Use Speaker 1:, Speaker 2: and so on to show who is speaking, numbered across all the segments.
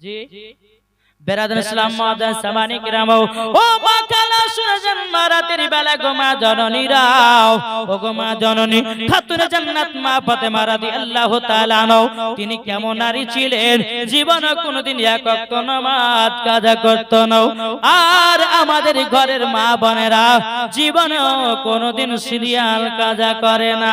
Speaker 1: জি বেরাদন ইসলাম মাদান সামানি কিরাম ও মা কালা শুনেছেন মা রাতের বেলা গো মা জননী রাও ও গো মা জননী খাতুনে জান্নাত মা ফাতেমা রাদিয়াল্লাহু তাআলা আনহু। তিনি কেমন নারী ছিলেন? জীবনে কোনোদিন এক ওয়াক্ত নামাজ কাজা করত না। আর আমাদের ঘরের মা বোনেরা জীবনে কোনোদিন সিরিয়াল কাজা করে না।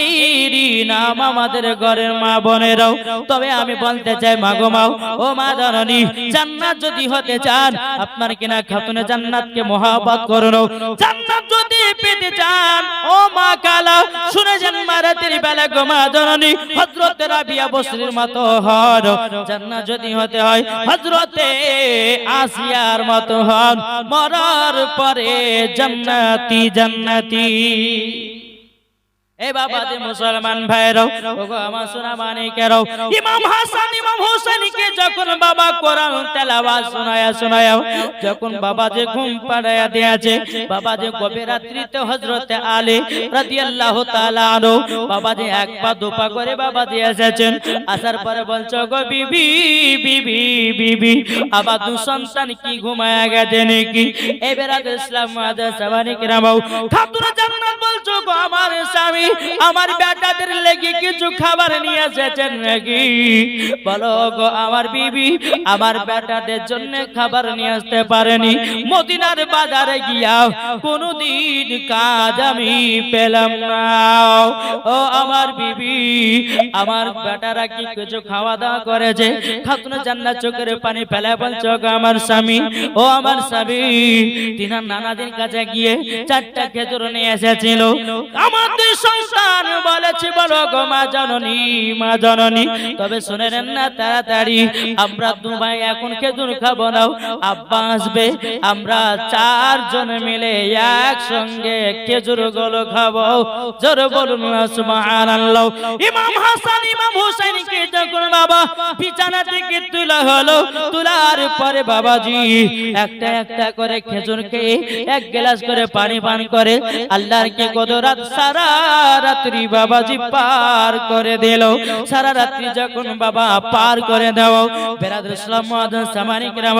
Speaker 1: এই নাম আমাদের ঘরের মা বোনেরাও। তবে আমি বলতে চাই মা গো মাও ও মা জননী জান্নাত যদি হতে চান, আপনার কিনা খাতুনে জান্নাতকে মহাব্বত করুন। জান্নাত যদি পেতে চান, ও মা কালা শুনে যান মারাতের বেলা গো মা জননী, হযরত রাবিয়া বসরির মতো হন। জান্নাত যদি হতে হয়, হযরতে আসিয়ার মতো হন। মরার পরে জান্নাতি জান্নাতি। এ বাবা যে মুসলমান ভাইরাও ওগো আমার সোনা মানিকেরাও। ইমাম হাসান ইমাম হোসেনকে যখন বাবা কোরআন তেলাওয়াত শোনায়া শোনায়া যখন বাবা যে ঘুম পাড়ায়া দিয়েছে বাবা যে গভীর রাত্রিতে হযরতে আলী রাদিয়াল্লাহু তাআলা আনহু বাবা যে এক পা দুপা করে বাবা যে এসেছেন আসার পরে বলছো গো বিবি বিবি বিবি আবার দু সন্তান কি ঘুমায়া গেছে নাকি? এবারে ইসলাম মাদ্রাসা মানিকেরাও খাতুন জান্নাত বলছো গো আমার স্বামী আমার বেটাদের লেগে কিছু খাবার নিয়ে এসেছেন নাকি? বলো গো, আমার বিবি, আমার বেটাদের জন্য খাবার নিয়ে আসতে পারেনি। মদিনার বাজারে গিয়া কোনদিন কাজ আমি পেলাম না। ও আমার বিবি, আমার বেটারা কি কিছু খাওয়া দাওয়া করেছে? খাতুনে জান্নাত চোখের পানি ফেলে বলছো আমার স্বামী। ও আমার স্বামী, তিনার নানাদের কাছে গিয়ে চারটা খেজুর নিয়ে এসেছিল। আমাদের সন্তান বলেছি, বলো গো মা জননী মা জননী, তবে শুনে নেন না তাড়াতাড়ি, আমরা দু ভাই এখন খেজুর খাব না আব্বা আসবে, আমরা চারজন মিলে একসঙ্গে খেজুরগুলো খাব। জোর বলুন বাবা বিছানা থেকে তোলা পরে বাবাজি একটা একটা করে খেজুর খেয়ে এক গ্লাস করে পানি পান করে, আল্লাহর কে রাত সারা রাত্রি বাবাজি পার করে দিল। সারা রাত্রি যখন বাবা পার করে দাও বেরাদুল ইসলাম মুআদ্দিন সামানি কিরাম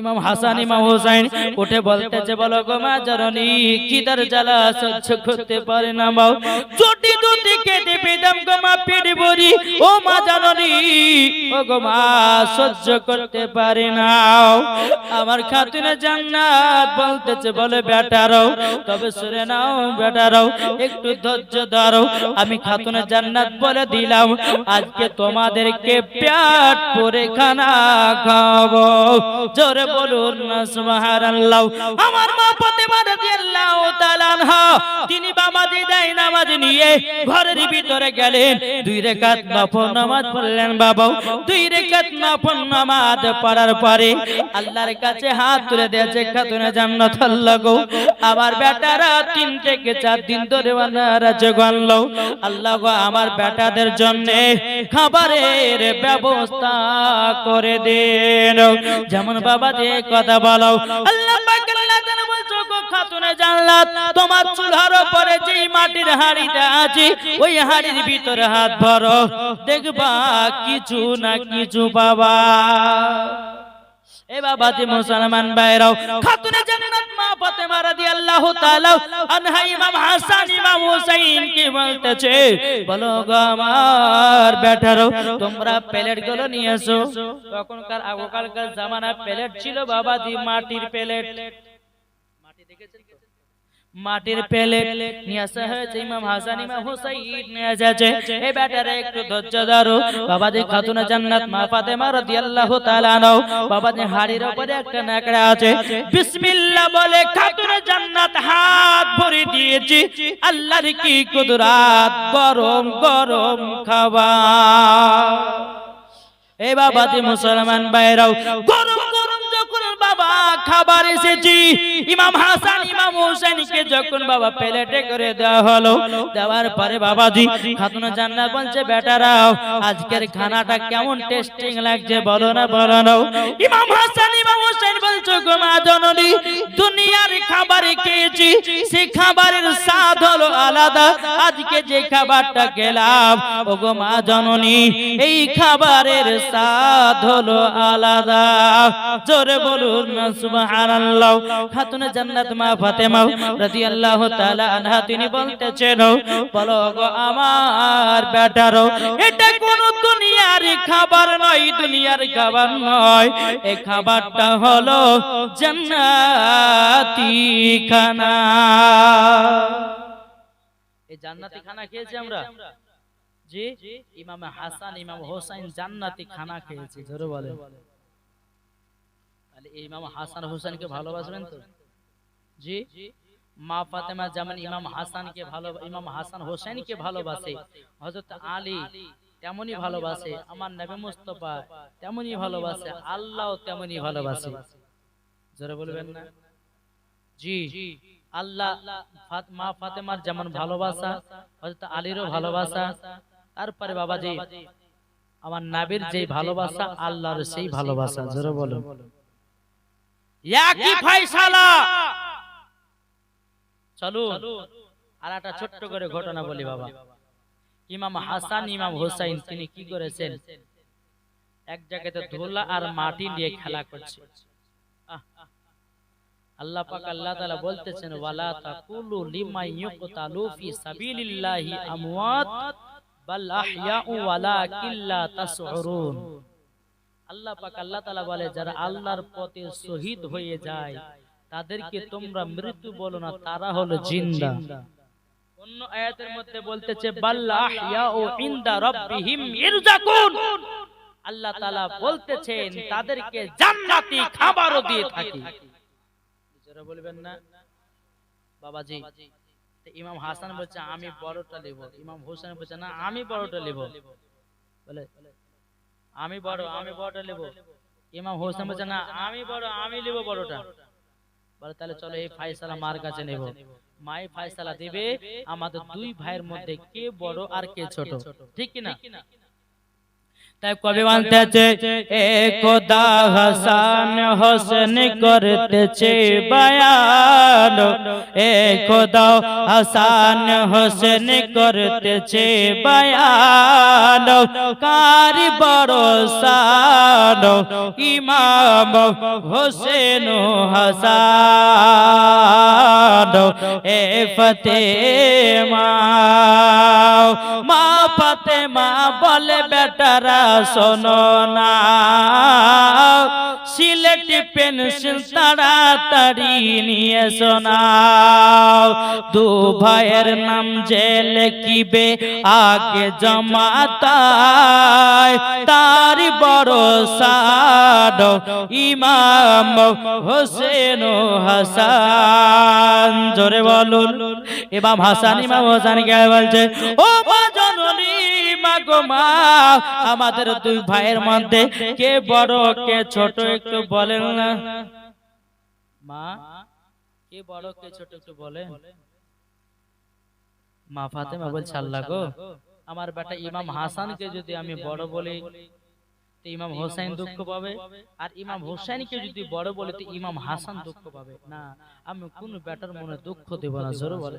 Speaker 1: ইমাম হাসান, ইমাম হোসেন উঠে বলতে যে বলো গো মা জননী কিদার জ্বালা সহ্য করতে পারে না মাও চটি দুটি কেটে পেদাম গো মা পেট ভরি ও মা জননী, ও গো মা সহ্য করতে পারে না। আমার খাতুনে জান্নাত বলতেছে, বলে বেটারাও তবে শুনে নাও বেটারাও একটু ধৈর্য ধরো। আমি খাতুনে জান্নাত বলে দিলাম, আজকে তোমাদেরকে পেট পরে খানা খাব জোরে বলুন না সুবহানাল্লাহ। আমার মা ফাতেমা রাদিয়াল্লাহু তাআলা তিনি বামাজি দেয় নামাজ নিয়ে ঘরের ভিতরে গেলেন। দুই রেখাত নফল নামাজ পড়লেন বাবা দুই রেখাত নফল নামাজ পড়ার পরে আল্লাহর কাছে হাত তুলে দিয়েছে, খাতুনে জান্নাত আল্লাহ গো। আমার বেটারা তিন থেকে চার দিন ধরে বানারাজ গনল আল্লাহ গো, আমার বেটাদের জন্য খাবারের ব্যবস্থা করে দেন। যেমন বাবা যে কথা বলো, আল্লাহ আল্লাহ খাতুনে জান্নাত তোমার চুলার উপরে যেই মাটির হাড়িটা আছে, ওই হাড়ির ভিতরে হাত ভরো। দেখবা কিছু না কিছু বাবা। এ বাবা যে মুসলমান ভাইরাও, খাতুনে জান্নাত মা ফাতেমা রাদিয়াল্লাহু তাআলা আনহা ইমাম হাসান, ইমাম হুসাইন কি বলতেছে? বলো গো আমার বেটারো, তোমরা প্লেটগুলো নিয়ে এসো। তখনকার আগকালকার জামানা প্লেট ছিল বাবা দি মাটির প্লেট? মাটির প্লেট নিয়ে আসা হয়েছে ইমাম হাসান ইমাম হুসাইন নিয়ে এসেছে এই ব্যাটারে একটু ধৈর্য ধরো। বাবাজি খাতুনা জান্নাত মা ফাতেমা রাদিয়াল্লাহু তাআলা আনহু। বাবাজি হাড়ির উপরে একটা নাকড়া আছে। বিসমিল্লাহ বলে খাতুনা জান্নাত হাত ভরে দিয়েছি। আল্লাহর কি কুদরাত? গরম গরম খাবার। এই বাবাজি মুসলমান ভাইরাও গরম বাবা খাবার এসেছি। ইমাম হাসান, ইমাম হোসেনকে যখন বাবা প্লেটে করে দেওয়া হলো, দেওয়ার পরে বাবাজি খাতুন জান্নাত বলছে বেটারাও আজকের খানাটা কেমন টেস্টিং লাগছে, বলো না বলো না। ইমাম হাসান, ইমাম হোসেন বলছো গো মা জননী দুনিয়ার খাবার খেয়েছি, সে খাবারের স্বাদ হলো আলাদা। আজকে যে খাবারটা খেলাম, ও গো মা জননী এই খাবারের স্বাদ হলো আলাদা। জোরে বলুন না সুবহানাল্লাহ। খাতুনে জান্নাত মা ফাতেমা রাদিয়াল্লাহু তাআলা আনহা, তিনি বলতেছেন, বলো গো আমার বেটারো এটা কোন দুনিয়ার খাবার নয়, দুনিয়ার খাবার নয়। এই খাবারটা হলো জান্নাতি খানা এই জান্নাতি খানা খেয়েছি আমরা? জি? ইমাম হাসান, ইমাম হোসেন জান্নাতি খানা খেয়েছি, জোরে বলে তাহলে ইমাম হাসান হোসেনকে ভালোবাসবেন তো? জি? মা ফাতেমা যেমন ইমাম হাসানকে ভালো ইমাম হাসান হোসেনকে ভালোবাসে, হযরত আলী তেমনি ভালোবাসে আমার নবী মুস্তাফা তেমনি ভালোবাসে আল্লাহ তেমনি ভালোবাসে। জোরে বলবেন না? জি আল্লাহ মা ফাতেমার যেমন ভালোবাসা হযরত আলীরও ভালোবাসা তারপরে বাবাজি আমার নাবির যে ভালোবাসা আল্লাহর সেই ভালোবাসা জোরে বলো একই ফয়সালা? চলো আর একটা ছোট্ট করে ঘটনা বলি বাবা। ইমাম হাসান ইমাম হোসাইন তিনি কি করেছেন? এক জায়গাতে ধুলা আর মাটি নিয়ে খেলা করছে। আল্লাহ পাক আল্লাহ তাআলা বলতেছেন ওয়ালা তাকুলু লিমা ফি সাবিলিল্লাহি আমওয়াত বাল আহইয়াউ ওয়ালাকিন লা তাশউরুন। আল্লাহ পাক আল্লাহ তাআলা বলে যারা আল্লাহর পথে শহীদ হয়ে যায় তাদেরকে তোমরা মৃত্যু বলো না তারা হলো জিন্দা। অন্য আয়াতের মধ্যে বলতেছে বাল আহইয়াউ ইনদা রাব্বিহিম ইরজাকুন। আল্লাহ তাআলা বলতেছেন তাদেরকে জান্নাতি খাবারও দিয়ে থাকি। যারা বলবেন না। বাবাজি ইমাম হাসান বলছে আমি বড়টা নেব। ইমাম হোসেন বলছে না আমি বড়টা নেব। বলে আমি বড় আমি বড়টা নেব। ইমাম হোসেন বলছে না আমি বড় আমি নেব। বড়টা বলে তাহলে চলো এই ফাইসালা মার কাছে নেব। মাই ফায়সালা দেবে আমাদের দুই ভাইয়ের মধ্যে কে বড় আর কে ছোট? ঠিক কি না তাই কবি বলতেছে একদা হাসান হোসেন করতেছে বয়ান। একদা হাসান হোসেন করতেছে বয়ান। কার বড় সান ইমাম হোসেন হাসান। এ ফতে মা মা ফাতেমা বলে, বেটারা শোনো না। সিলেটি পেন্সিল তাড়াতাড়ি নিয়ে শোনাও। দু ভাইয়ের নাম যে লেখিবে আগে জমাতায়, তার বড় সাড ইমাম হোসেন হাসান। জোরে বলুন। ইমাম হাসান, ইমাম হোসেন কে বলছে? ও মা জননী গো মা, আমাদের দুই ভাইয়ের মধ্যে কে বড়, কে ছোট একটু বলেন না। মা, কে বড়, কে ছোট একটু বলেন। মা ফাতেমা বলছে, আল্লাহ গো, আমার বেটা ইমাম হাসানকে যদি আমি বড় বলি, তো ইমাম হোসেন দুঃখ পাবে। আর ইমাম হোসেনকে যদি বড় বলে, তো ইমাম হাসান দুঃখ পাবে। না, আমি কোন বেটার মনে দুঃখ দেব না, জোরে বলে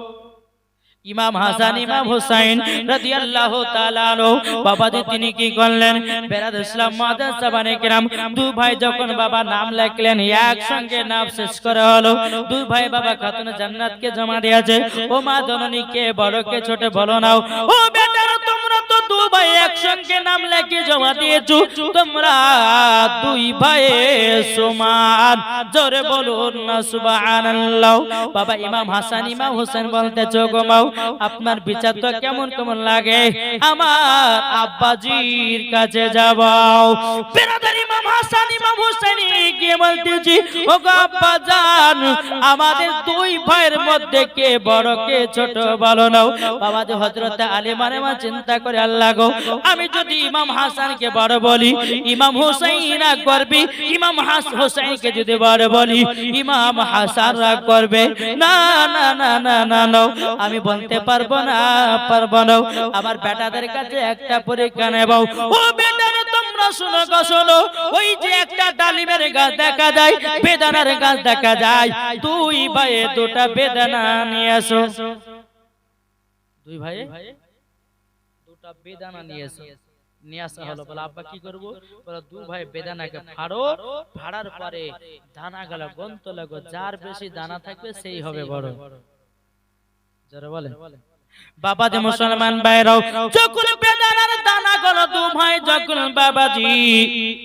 Speaker 1: ইমাম হাসান ইমাম হুসাইন রাদিয়াল্লাহু তাআলা বাবাজি তিনি কি করলেন? বেরাদ ইসলাম মাদ্রাসা বানে کرام দুই ভাই যখন বাবা নাম লিখলেন একসঙ্গে নাম শেষ করা হলো। দুই ভাই বাবা খাতুন জান্নাতকে জমা দিয়েছে। ও মা জননী কে বড় কে ছোট বলো নাও। ও দু একসঙ্গে নাম লেখে জমা তোমরা দুই ভাই সমান। জোরে বলুন না বাবা ইমাম হাসান, ইমাম হোসেন বলতেছো গো আপনার বিচার তো কেমন কেমন লাগে? আমার আব্বাজির কাছে জান আমাদের দুই ভাইয়ের মধ্যে কে বড়, কে ছোট বলো নাও। বাবা যে হযরত আলী মানে চিন্তা করে, আল্লাহ গো আমি যদি ইমাম হাসানকে বড় বলি, ইমাম হুসাইন রাগ করবে ইমাম হাস হুসাইনকে যদি বড় বলি, ইমাম হাসান রাগ করবে। না না না না না না আমি বলতে পারব না পারব না। আমার বেটাদের কাছে একটা পরীক্ষা নেব। ও বেটারা, তোমরা শোনো গো, শোনো। ওই যে একটা ডালিমের গাছ দেখা যায়, বেদানার গাছ দেখা যায়। দুই ভাইয়ে দুটা বেদানা নিয়ে আসো। দুই ভাই দুটা বেদানা নিয়ে এসো নিয়ে আসা হলো বলে আব্বা কি করব? বলে দু ভাই বেদানাকে ফাড়ো ফাড়ার পরে দানা গেল গন্ত লাগো যার বেশি দানা থাকবে সেই হবে বড়। যারা বলে। বাবা যে মুসলমান ভাইরাও যখন বেদানার দানা গলো দু ভাই যখন বাবাজি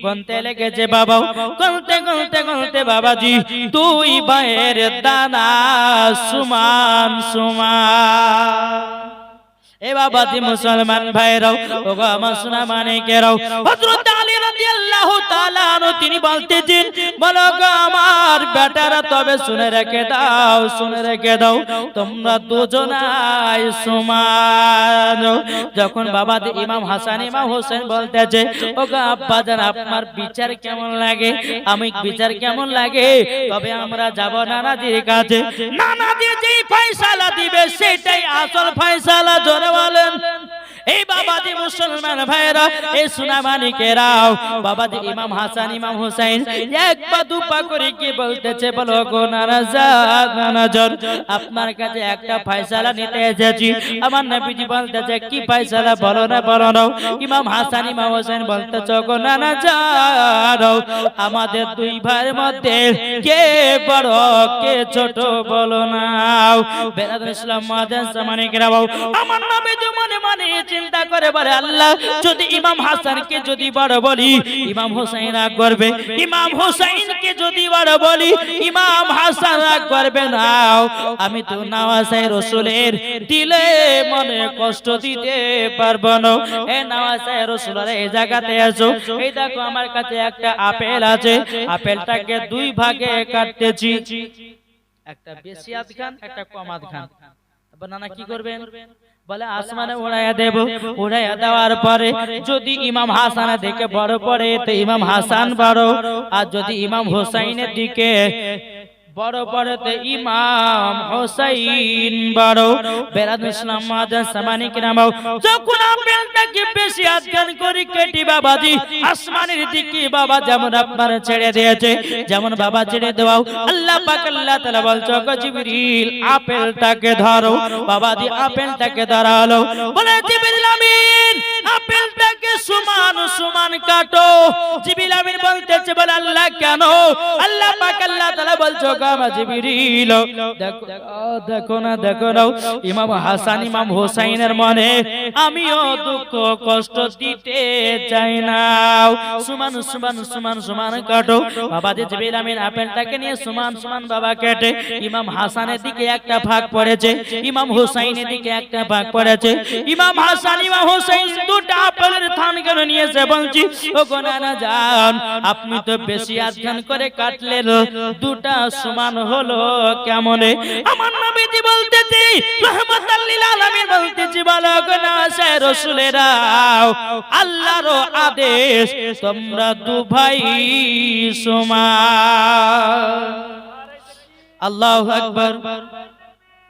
Speaker 1: গনতে লেগেছে বাবা গনতে গনতে গনতে বাবাজি দুই ভাইয়ের দানা সমান। সমান। এ মুসলমান ভাইরাও ও গো আমার সোনা মানিকেরাও। হযরত আলী রাদিয়াল্লাহু তাআলা আনহু তিনি বলতেছেন বলো গো আমার বেটারা তবে শুনে রেখে দাও শুনে রেখে দাও তোমরা দুজনাই সমান। যখন বাবাজি ইমাম হাসান ইমাম হোসেন বলতেছে ও গো আব্বা জান আপনার বিচার কেমন লাগে? আমি বিচার কেমন লাগে? তবে আমরা যাব নানাজির কাছে। নানাজি যেই ফয়সালা দিবে সেটাই আসল ফয়সালা জোরে বলেন এই বাবাজি মুসলমান ভাইরা এই সুনামানিকেরাও, বাবাজি ইমাম হাসান, ইমাম হুসাইন, এক পা দু পা করে কি বলতেছে বলো গো নারাজার আপনার কাছে একটা ফয়সালা নিতে এসেছি। আমার নবীজি বলতেছে, কি ফয়সালা? বলো না বলো না। ইমাম হাসান, ইমাম হুসাইন বলতেছে, গো নারাজার আমাদের দুই ভাইয়ের মধ্যে কে বড়, কে ছোট বলো না। বেরাদ ইসলাম মাদান সামানিকেরাও আমার নবীজি মনে মনে চিন্তা করে বলে, আল্লাহ, যদি ইমাম হাসানকে যদি বড় বলি, ইমাম হোসেন রাগ করবে। ইমাম হোসেনকে যদি বড় বলি, ইমাম হাসান রাগ করবে না। আমি তো নওয়াজে রসুলের দিলে মনে কষ্ট দিতে পারব না। এ নওয়াজে রসুলের এই জায়গাতে আসো এই দেখো আমার কাছে একটা আপেল আছে। আপেলটাকে দুই ভাগে কাটতেছি। একটা বেশি আধ খান একটা কম আধ খান নানা কি করবেন? বলে আসমানে উড়াইয়া দেব উড়াইয়া দেওয়ার পরে যদি ইমাম হাসান দিকে বড় পড়ে তো ইমাম হাসান বড়। আর যদি ইমাম হোসাইনের দিকে বড় বড় তো ইমাম হোসাইন, বড় বেরাদ ইসলাম মাদান সামানিক নামাও। যখন আপেলটাকে বেশি আজকাল করি, কেটি বাবাজি, আসমানের দিকে বাবা যেমন আপনার ছেড়ে দিয়েছে, যেমন বাবা ছেড়ে দেওয়াও। আল্লাহ পাক, আল্লাহ তাআলা বলছো জিবরিল, আপেলটাকে ধরো। বাবাজি আপেলটাকে ধরালো। বলে, জিবরিল আমিন, আপেলটাকে সমান সমান কাটো। জিবরিল আমিন বলতেছে, বলে, আল্লাহ কেন? আল্লাহ পাক, আল্লাহ তাআলা বলছো ইমাম হাসান, ইমাম হোসাইনের মনে, আমিও দুঃখ, কষ্ট দিতে চাই না সমান সমান কাটো। আপেলটাকে নিয়ে সমান সমান বাবা কেটে, ইমাম হাসানের দিকে একটা ভাগ পড়েছে, ইমাম হোসাইনের দিকে একটা ভাগ পড়েছে। ইমাম হাসান, ইমাম হোসাইন দুটো আপেলের থান কেন নিয়েছে, বলছি আপনি তো বেশি আধ্যান করে কাটলেন, দুটা সমান হলো কেমন? আমার নবীজি বলতেছি, রহমাতাল লিল আলামিন বলতেছি, বলো না সে রাসূলেরাও আল্লাহর আদেশ তোমরা দু ভাই সমান আল্লাহু আকবার।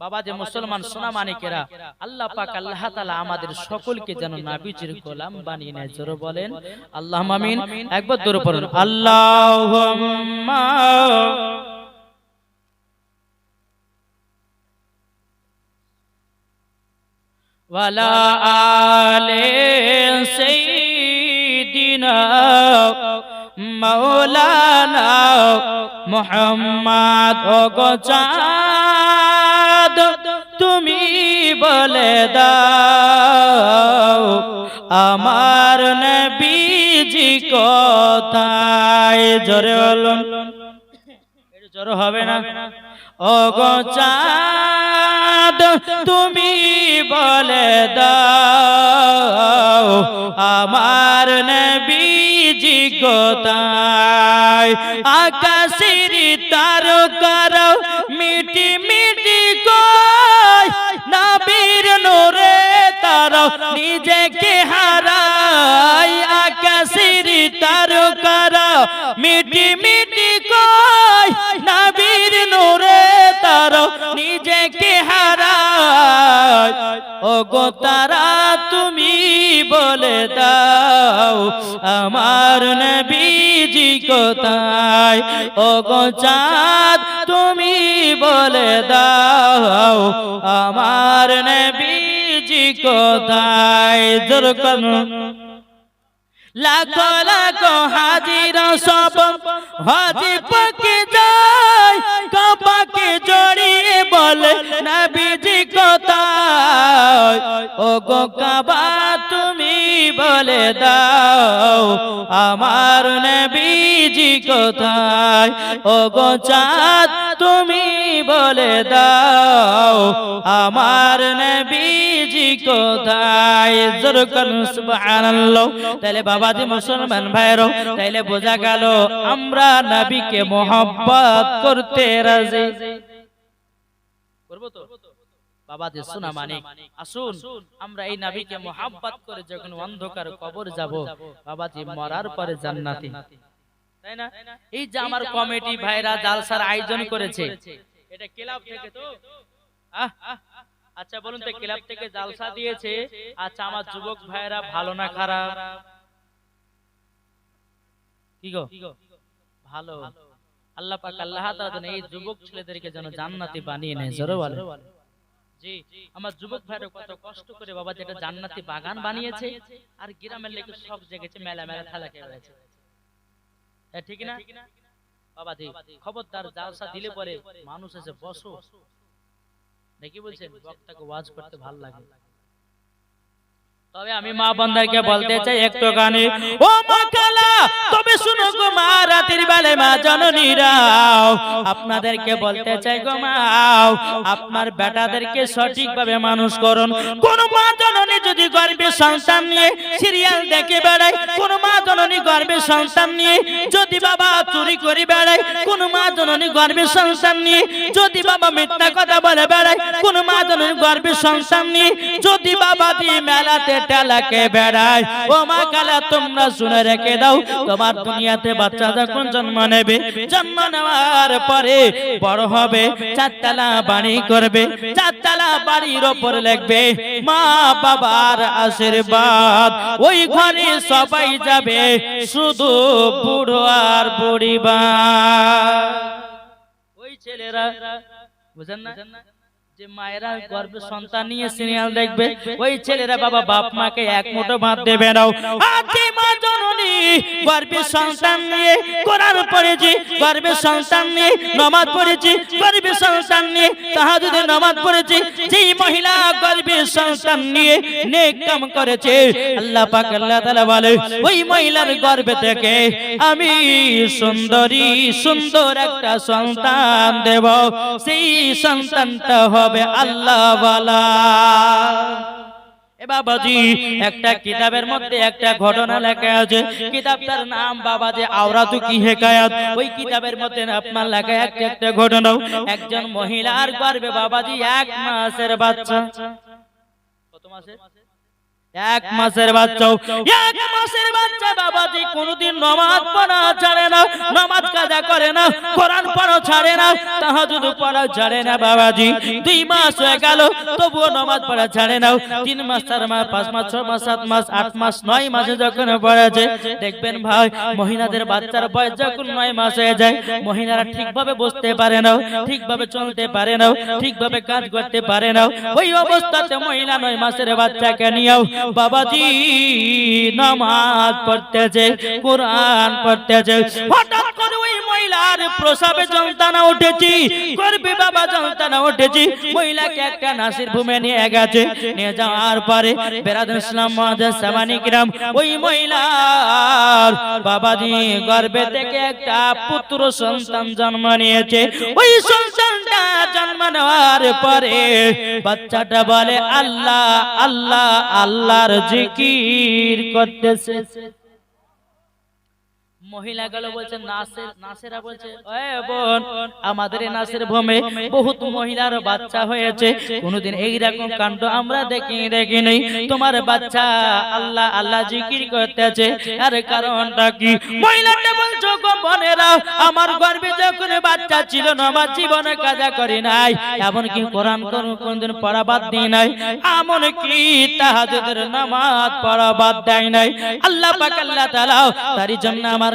Speaker 1: বাবা যে মুসলমান সোনা মানিকেরা আল্লাহ পাক আল্লাহ তাআলা আমাদের সকলকে যেন নাবিজির গোলাম বানিয়ে নেয় জোরে বলেন। আল্লাহ আমিন। একবার দূরে পড়ুন। আল্লাহুম্মা ওয়ালা আলে সাইয়্যিদিনা মাওলানা মুহাম্মদ ও গো চাঁদ তুমি বলে দাও, আমার নবীজি কোথায়? জোরে বলুন। জোরে হবে না? ও গো চাঁদ, তুমি বলে দাও, আমার নবীজি কোথায়? আকাশের তারকার মিটি নিজেকে হারায় আকাশের তারকার মিটি মিটি কয় নবীর নূরে তারা, নিজেকে হারায় ও গো তারা তুমি বলে দাও, আমার নবীজি কোথায়? ও গো চাঁদ তুমি বলে দাও, আমার নবীজি কোথায় জোর করুন লাখো লাখো হাজির সব হাজি পাকে যায় কপাকে জড়িয়ে বলে, নবীজি কোথায়? ও গো কাবা বলে দাও, আমার নবীজি কোথায়? ও গো তুমি বলে দাও, আমার নবীজি কোথায়? জোর করুন, সুবহানাল্লাহ। তাহলে বাবাজি মুসলমান ভাইরো তাইলে বোঝা গেল আমরা নবীকে মোহাব্বত করতে রাজি। করব তো? বাবাজি শোনা মানিক। আসুন, আমরা এই নবীকে মোহাব্বত করে যখন অন্ধকার কবর যাব, বাবাজি মরার পরে জান্নাতি। তাই না? এই যে আমার কমিটি ভাইরা জালসার আয়োজন করেছে। এটা ক্লাব থেকে তো? আচ্ছা বলুন তো, ক্লাব থেকে জালসা দিয়েছে আচ্ছা আমার যুবক ভাইরা ভালো না খারাপ? কি গো? ভালো। আল্লাহ পাক আল্লাহ তাআলা এই যুবক ছেলেদেরকে যেন জান্নাতি বানিয়ে নেয়, জোরে বলে জি আমার যুবক ভাইরা কত কষ্ট করে বাবা যেটা জান্নাতি বাগান বানিয়েছে আর গ্রামের লোক সব জেগেছে মেলা মেলা খেলা খেলেছে এ ঠিক না? বাবা জি খবরদার জালসা দিলে পরে মানুষ এসে বসো। নাকি বলছেন বক্তাকে ওয়াজ করতে ভালো লাগে। তবে আমি মা বন্ধাকে বলতে চাই একটু গানে ও মা মা জননীরাও আপনাদেরকে বলতে চাই গো মাও আপনার বেটাদেরকে সঠিকভাবে মানুষ করুন। কোন মা জননী যদি গর্ভে সন্তান নিয়ে সিরিয়াল দেখে বেড়ায় কোন মা জননী গর্ভে সন্তান নিয়ে যদি বাবা চুরি করে বেড়ায় কোন মা জননী গর্ভে সন্তান নিয়ে যদি বাবা মিথ্যা কথা বলে বেড়ায় কোন মা জননী গর্ভে সন্তান নিয়ে যদি বাবা দিয়ে মেলাতে টেলাকে বেড়ায় ও মা কালা তোমরা শুনে রেখে দাও তোমার দুনিয়াতে বাচ্চা যখন জন্ম নেবে? জন্ম নেওয়ার পরে বড় হবে, চারতলা বাড়ি করবে। চারতলা বাড়ির ওপর লাগবে মা বাবার আশীর্বাদ। ওই ঘরে সবাই যাবে, শুধু বুড়ো আর বুড়িবা ওই ছেলেরা, বুঝেন না? যে মায়েরা গর্ভে সন্তান নিয়ে সিরিয়াল দেখবে ওই ছেলেরা বাবা বাপ মাকে এক মুঠো ভাত দেবে নাও। আজকে মা জননী গর্ভে সন্তান নিয়ে কোরআন পড়েছি গর্ভে সন্তান নিয়ে নমাজ পড়েছি গর্ভে সন্তান নিয়ে তাহাজুদের নমাজ পড়েছি যেই মহিলা গর্ভে সন্তান নিয়ে নেক কাম করেছে আল্লাহ পাক আল্লাহ তাআলা বলে ওই মহিলার গর্ভে থেকে আমি সুন্দরী সুন্দর একটা সন্তান দেব। সেই সন্তানটা হবে আল্লাহ বাবাজি, একটা কিতাবের মধ্যে একটা ঘটনা লেখা আছে। কিতাবটার নাম বাবা যে আওরাতু কি হেকায়াত। ওই কিতাবের মধ্যে আপনার লেখা একটা একটা ঘটনা। একজন মহিলার বাবাজি, এক মাসের বাচ্চা। কত মাসের? এক মাসের বাচ্চাও, এক মাসের বাচ্চা বাবাজি কোনদিন নমাজ পড়া ছাড়ে না, নমাজ কাজা করে না, কোরআন পড়া ছাড়ে না, তাহাজুদ পড়া ছাড়ে না বাবাজি। দুই মাস হয়ে গেল, তবুও নমাজ পড়া ছাড়ে না। তিন মাস, চার মাস, পাঁচ মাস, ছ মাস, সাত মাস, আট মাস, নয় মাসে যখন পড়েছে, দেখবেন ভাই, মহিলাদের বাচ্চার বয়স যখন নয় মাস হয়ে যায়, মহিলারা ঠিকভাবে বসতে পারে না, ঠিকভাবে চলতে পারে না, ঠিকভাবে কাজ করতে পারে না। ওই অবস্থাতে মহিলা নয় মাসের বাচ্চাকে নিয়েও বাবাজি নামাজ পড়তেছে কোরআন পড়তেছে হঠাৎ মহিলার প্রসাবে যন্ত্রণা উঠেছি করবে বাবা যন্ত্রণা উঠেছি, মহিলাকে একটা নাসির ভূমে নিয়ে গেছে, নিয়ে যাওয়ার পরে বেরাদুল ইসলাম মহাদেব সামানিক রাম ওই মহিলার বাবাজি গর্ভে থেকে একটা পুত্র সন্তান জন্ম নিয়েছে। ওই সন্তানটা জন্ম নেওয়ার পরে বাচ্চাটা বলে, আল্লাহ আল্লাহ, আল্লাহর জিকির করতেছে। মহিলাগুলো বলছে নাসের নাসেরা বলছে বোন আমাদের নাসের ভূমে বহুত মহিলার বাচ্চা হয়েছে। কোনোদিন এইরকম কাণ্ড আমরা দেখি দেখি নেই তোমার বাচ্চা আল্লাহ আল্লাহ জিকির করতেছে। আর কারণটা কি? মহিলাটা বলছো গো বোনেরা আমার গর্ভে যখন বাচ্চা ছিল না আমার জীবনে কাজা করি নাই। এমন কি কোরআন কোনদিন পড়া বাদ দিই নাই। এমন কি তাহাজুদের নামাজ পড়া বাদ দেয় নাই। আল্লাহ পাক আল্লাহ তাআলা তারই জন্য আমার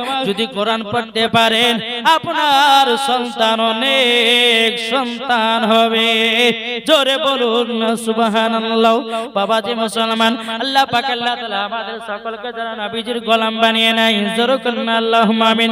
Speaker 1: যদি কোরআন পড়তে পারেন, আপনার সন্তান অনেক সন্তান হবে। জোরে বলুন, সুবহানাল্লাহ। বাবা বাবাজি মুসলমান, আল্লাহ পাক আল্লাহ তাআলা আমাদের সকলকে যারা নবীজির গোলাম বানিয়ে নাই জোরে করুন আল্লাহুম্মা আমিন।